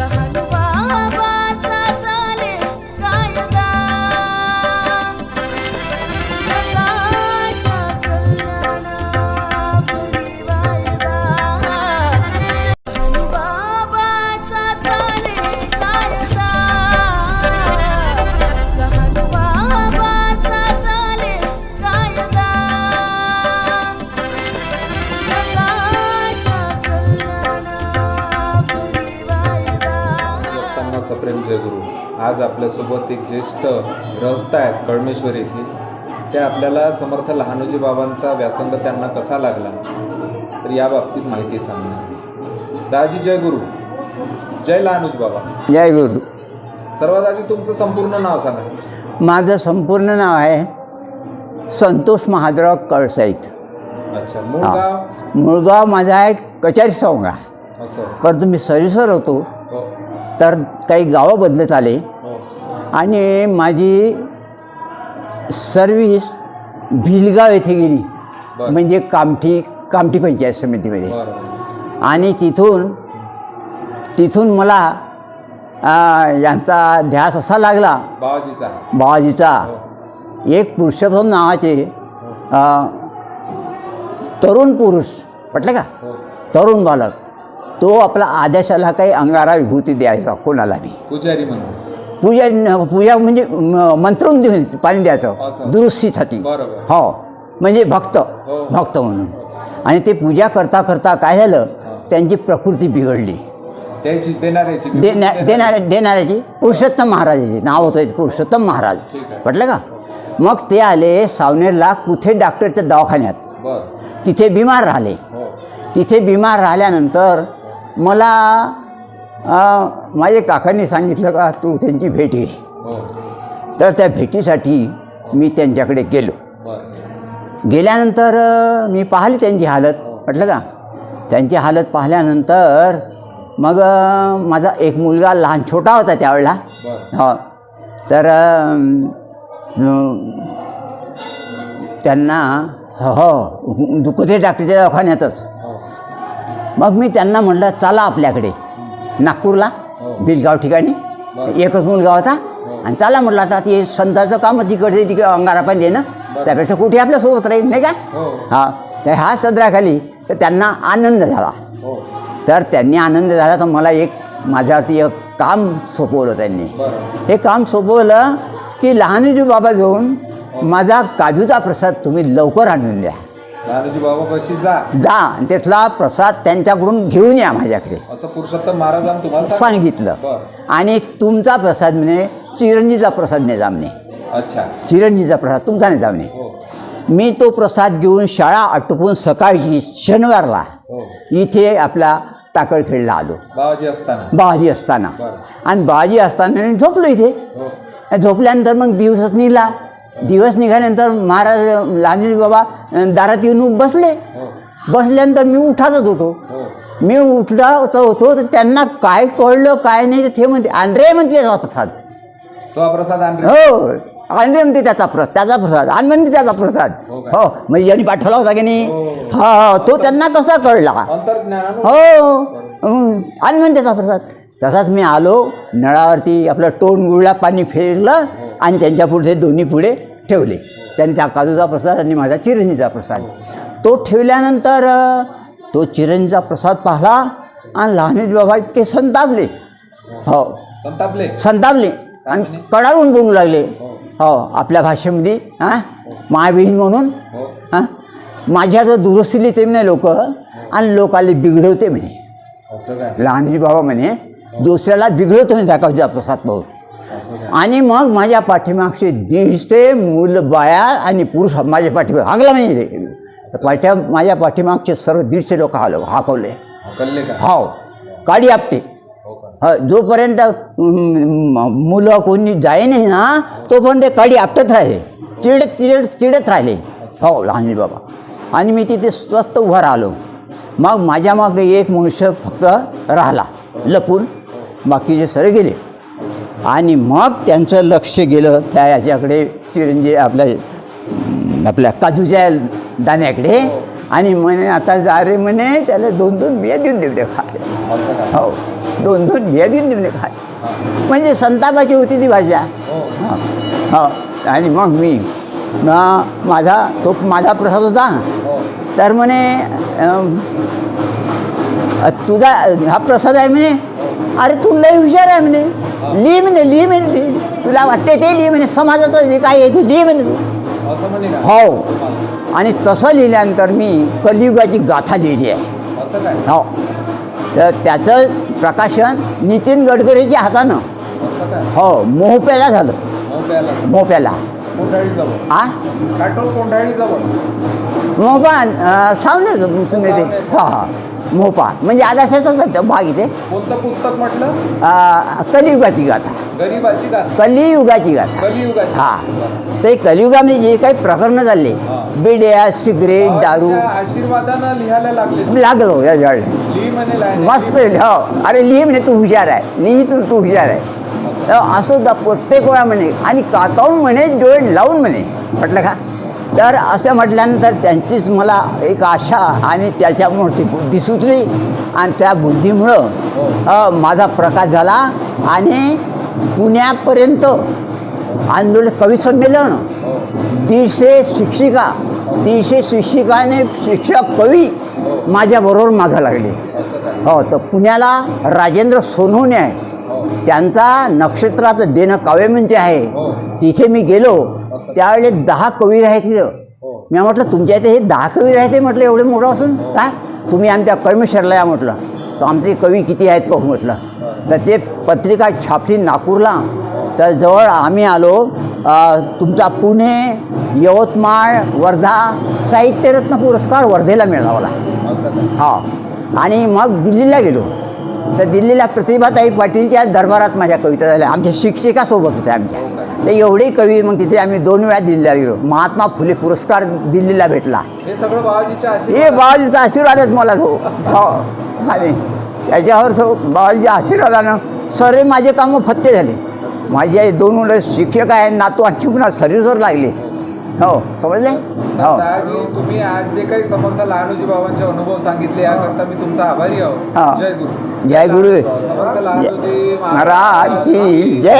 लहान सप्रेम जयगुरु आज आपल्यासोबत एक ज्येष्ठ ग्रहस्थ आहेत कळमेश्वर येथील. ते आपल्याला समर्थ लहानोजी बाबांचा व्यासंग त्यांना कसा लागला तर या बाबतीत माहिती सांगणार दाजी जय गुरु. जय लहानोजी बाबा. जय गुरु. सर्वात आधी तुमचं संपूर्ण नाव सांगा. माझं संपूर्ण नाव आहे संतोष महादेवराव कळसाईत. अच्छा मूळ हा. गाव मुळगाव माझा आहे कचारी सौंगा असं. परंतु मी सरीसर होतो. तर काही गावं बदलत आले. हो. आणि माझी सर्व्हिस भिलगाव येथे गेली. म्हणजे कामठी कामठी पंचायत समितीमध्ये. आणि तिथून तिथून मला यांचा ध्यास असा लागला. बाबाजीचा हो. एक पुरुषोत्तम नावाचे अ, तरुण पुरुष. म्हटलं का? हो. तरुण बालक. तो आपला आदेशाला काही अंगारा विभूती द्यायचा कोणाला बी पुजारी म्हणून. पूजा पूजा म्हणजे म- मंत्रून देऊन पाणी द्यायचं. दुरुस्तीसाठी. हो म्हणजे भक्त हो. भक्त म्हणून. आणि ते पूजा करता करता काय झालं? त्यांची प्रकृती बिघडली. देण्या देणाऱ्या देणाऱ्याची पुरुषोत्तम महाराजाचे नाव होतं पुरुषोत्तम महाराज. म्हटलं का? मग ते आले सावनेरला कुठे डॉक्टरच्या दवाखान्यात. तिथे बिमार राहिले. हो. तिथे बिमार राहिल्यानंतर मला माझ्या काकांनी सांगितलं का तू त्यांची भेट घे. हो. तर त्या भेटीसाठी मी त्यांच्याकडे गेलो. गेल्यानंतर मी पाहिली त्यांची हालत. म्हटलं का त्यांची हालत पाहिल्यानंतर मग माझा एक मुलगा लहान छोटा होता त्यावेळेला. हो. तर त्यांना हो कुठे डॉक्टरच्या दवाखान्यातच. हो मग मी त्यांना म्हटलं चला आपल्याकडे. नागपूरला हो. बिलगाव ठिकाणी. एकच मुलगा होता. आणि चला म्हटलं आता ते संताचं काम तिकडे तिकडे अंगारा पण दे ना बरं. त्यापेक्षा कुठे आपल्यासोबत राहील नाही का? हो. हा. तर ह्या सदराखाली तर त्यांना आनंद झाला. हो. तर त्यांनी आनंद झाला. तर मला एक माझ्यावरती एक काम सोपवलं त्यांनी. हे काम सोपवलं की लहानजी बाबा जाऊन माझा काजूचा प्रसाद तुम्ही लवकर आणून द्या. बाबा कशी जा? जा आणि तिथला प्रसाद त्यांच्याकडून घेऊन या माझ्याकडे. असं पुरुषोत्तम महाराजांनी तुम्हाला सांग- सांगितलं. बरं. आणि तुमचा प्रसाद म्हणे चिरंजीचा प्रसाद नेजा म्हणे. अच्छा. चिरंजीचा प्रसाद तुमचा नेजा म्हणे. हो. मी तो प्रसाद घेऊन शाळा आटोपून सकाळी शनिवारला हो. इथे आपला टाकळखेडला आलो. बाबाजी असताना. बाजी असताना. बरं. आणि बाजी असताना मी झोपलो इथे. हो. झोपल्यानंतर मग दिवसच निघाला. दिवस निघाल्यानंतर महाराज लहानजी बाबा दारात येऊन बसले. हो. बसल्यानंतर मी उठातच होतो. हो. मी उठलाच होतो तर त्यांना काय कळलं काय नाही तर ते म्हणते आंध्रे म्हणते त्याचा प्रसाद. तो हा प्रसाद हो. आंध्रे म्हणते त्याचा प्रसाद त्याचा प्रसाद. आणि म्हणते त्याचा प्रसाद. हो म्हणजे ज्यांनी पाठवला होता की नाही? हो. हो तो त्यांना कसा कळला? हो. हं. आणि म्हणते त्याचा प्रसाद. तसाच मी आलो नळावरती आपलं टोन गुळला पाणी फेरलं. आणि त्यांच्या पुढे दोन्ही पुढे ठेवले. त्यांचा काजूचा प्रसाद आणि माझा चिरंजीचा प्रसाद. तो ठेवल्यानंतर तो चिरंजीचा प्रसाद पाहिला आणि लहानजी बाबा इतके संतापले. हो. संतापले? संतापले. आणि कडाळून बोलू लागले. हो. आपल्या भाषेमध्ये हां? महाबहीण म्हणून हो. हां? माझ्या जर दुरुस्तीले ते म्हणे लोक आणि लोकाले बिघडवते म्हणे. लहानजी बाबा म्हणे दुसऱ्याला बिघडवतो म्हणे दाखवचा प्रसाद पाहून. आणि मग माझ्या पाठीमागचे दीडशे मुलं बाया आणि पुरुष माझ्या पाठीमाग हागला म्हणे तर पाठ्या माझ्या पाठीमागचे सर्व दीडशे लोक हालो हाकवले. हाव. आपटे. हो का? ह जोपर्यंत मुलं कोणी जाय नाही ना तोपर्यंत ते काडी आपटत राहिले. चिडत चिडत चिडत राहिले. हो लहानजी बाबा. आणि मी तिथे स्वस्त उभा राहिलो. मग माझ्या मागे एक मनुष्य फक्त राहिला. लपून. बाकीचे सगळे गेले. आणि मग त्यांचं लक्ष गेलं त्या याच्याकडे चिरंजी आपल्या आपल्या काजूच्या दाण्याकडे. आणि म्हणे आता जा रे म्हणे त्याला दोन दोन बिया देऊन देऊ दे हो दोन दोन घे देऊन खाय हा. म्हणजे संतापाची होती ती भाषा. हो. हा हो. आणि मग मी माझा तो माझा प्रसाद होता. हो. तर म्हणे तुझा हा प्रसाद आहे म्हणे. अरे तू लय हुशार आहे म्हणे. लिही म्हणे लिही म्हणे. तुला वाटते ते लिही म्हणे समाजाचं जे काय आहे ते लिही म्हणे तू. हो. आणि तसं लिहिल्यानंतर मी कलियुगाची गाथा लिहिली आहे. हो. तर त्याचं प्रकाशन नितीन गडकरीच्या हातानं. हो मोहप्याला झालं. मोप्याला मोहप्याला. आ? मोहपा सावनेर तुम्ही ते. हा हा. मोहपा म्हणजे आदाशाचाच भाग इथे. कोणतं पुस्तक म्हटलं? कलियुगाची गाथा. कलियुगाची गाथा. हा. ते कलियुगामध्ये जे काही प्रकरणं हा. बिड्या सिगरेट दारू. लागले. या लाईन. मस्त हो. अरे लिही म्हणे तू हुशार आहे. लिही तू तू हुशार आहे. तर असं प्रत्येक वेळा म्हणे. आणि कातावून म्हणे डोळे लावून म्हणे. म्हटलं का? तर असं म्हटल्यानंतर त्यांचीच मला एक आशा आणि त्याच्यामुळं ती बुद्धी सुचली आणि त्या बुद्धीमुळं माझा प्रकाश झाला. आणि पुण्यापर्यंत आंदोलन कवी संमेलन दीडशे शिक्षिका दीडशे शिक्षिकाने शिक्षक कवी माझ्याबरोबर मागं लागले. हो तर पुण्याला राजेंद्र सोनवणे आहे. त्यांचा नक्षत्राचं देणं काव्यमंच आहे. हो. तिथे मी गेलो. त्यावेळेस दहा कवी आहेत तिथं. हो. मी म्हटलं तुमच्या इथे हे दहा कवी राहते म्हटलं एवढे मोठं असून. काय? तुम्ही आमच्या कर्मेश्वरला या म्हटलं. तर आमचे कवी किती आहेत पाहू म्हटलं. तर ते पत्रिका छापली नागपूरला. तर जवळ आम्ही आलो. तुमचा पुणे यवतमाळ वर्धा साहित्यरत्न पुरस्कार वर्धेला मिळाला मला. हा. आणि मग दिल्लीला गेलो. तर दिल्लीला प्रतिभाताई पाटीलच्या दरबारात माझ्या कविता झाल्या. आमच्या शिक्षिकासोबत होत्या आमच्या. तर एवढे कवी मग तिथे आम्ही दोन वेळा दिल्लीला गेलो. महात्मा फुले पुरस्कार दिल्लीला भेटला. हे बाबाजीचा आशीर्वादच मला तो. हो. आणि त्याच्यावर तो बाबाजीच्या आशीर्वादानं सर्व माझे कामं फत्ते झाले. माझी दोन मुलं शिक्षक आहे नातू आणखी पुन्हा सर्व्हिसवर लागले. हो समजले? हो. दादाजी तुम्ही आज जे काही समर्थ लहानोजी बाबांचे अनुभव सांगितले याकरता मी तुमचा आभारी हा. आहोत जय गुरु. जय गुरु. समर्थ लहानोजी महाराज की जय.